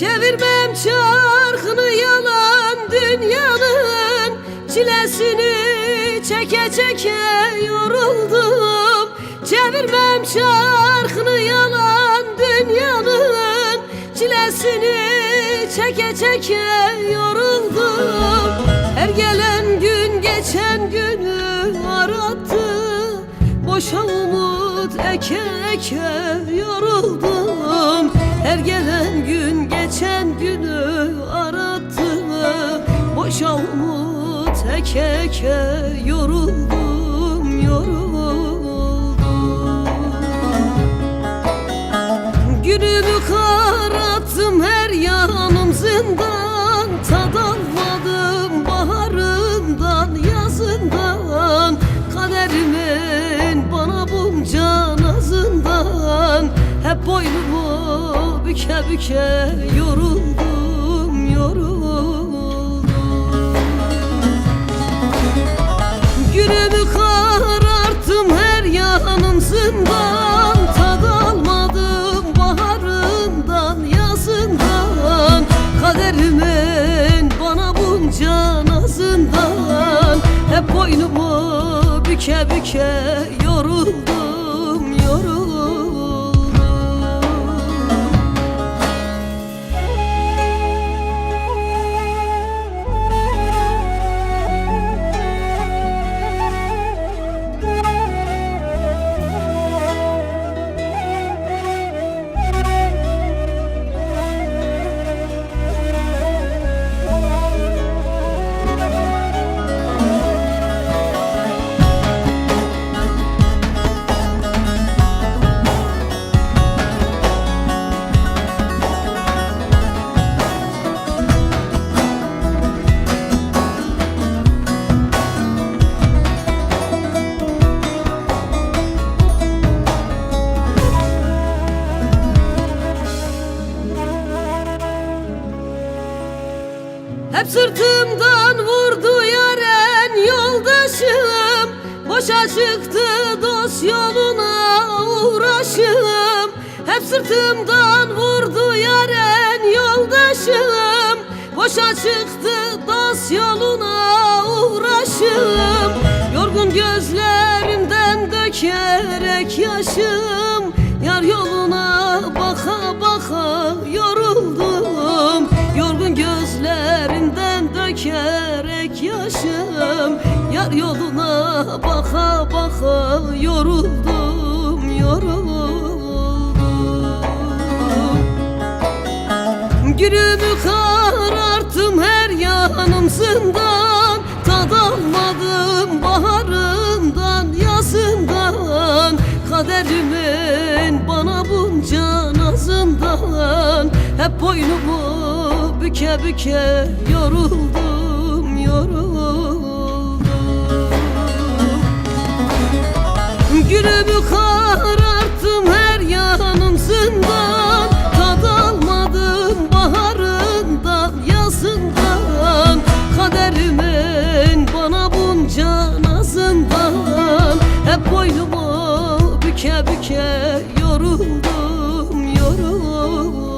Çevirmem çarkını yalan dünyanın Çilesini çeke çeke yoruldum. Çevirmem çarkını yalan dünyanın Çilesini çeke çeke yoruldum. Her gelen gün geçen günü arattı Boşa umut eke eke yoruldum. Her gelen gün geçen günü arattı Boşa umut eke eke yoruldum yoruldum büke büke yoruldum yoruldum. Günümü kararttım her yanım zindan Tad almadım baharından yazından. Kaderimin bana bunca nazından. Hep boynumu büke büke Hep sırtımdan vurdu yaren yoldaşım. Boşa çıktı dost yoluna uğraşım. Hep sırtımdan vurdu yaren yoldaşım. Boşa çıktı dost yoluna uğraşım. Yorgun gözlerimden dökerek yaşım. Yar yoluna yoluna baka baka yoruldum yoruldum. Günümü kararttım her yanım zindan Tad almadım baharından yazından. Kaderimin bana bunca nazından Hep boynumu büke büke yoruldum yoruldum Büke büke yoruldum yoruldum.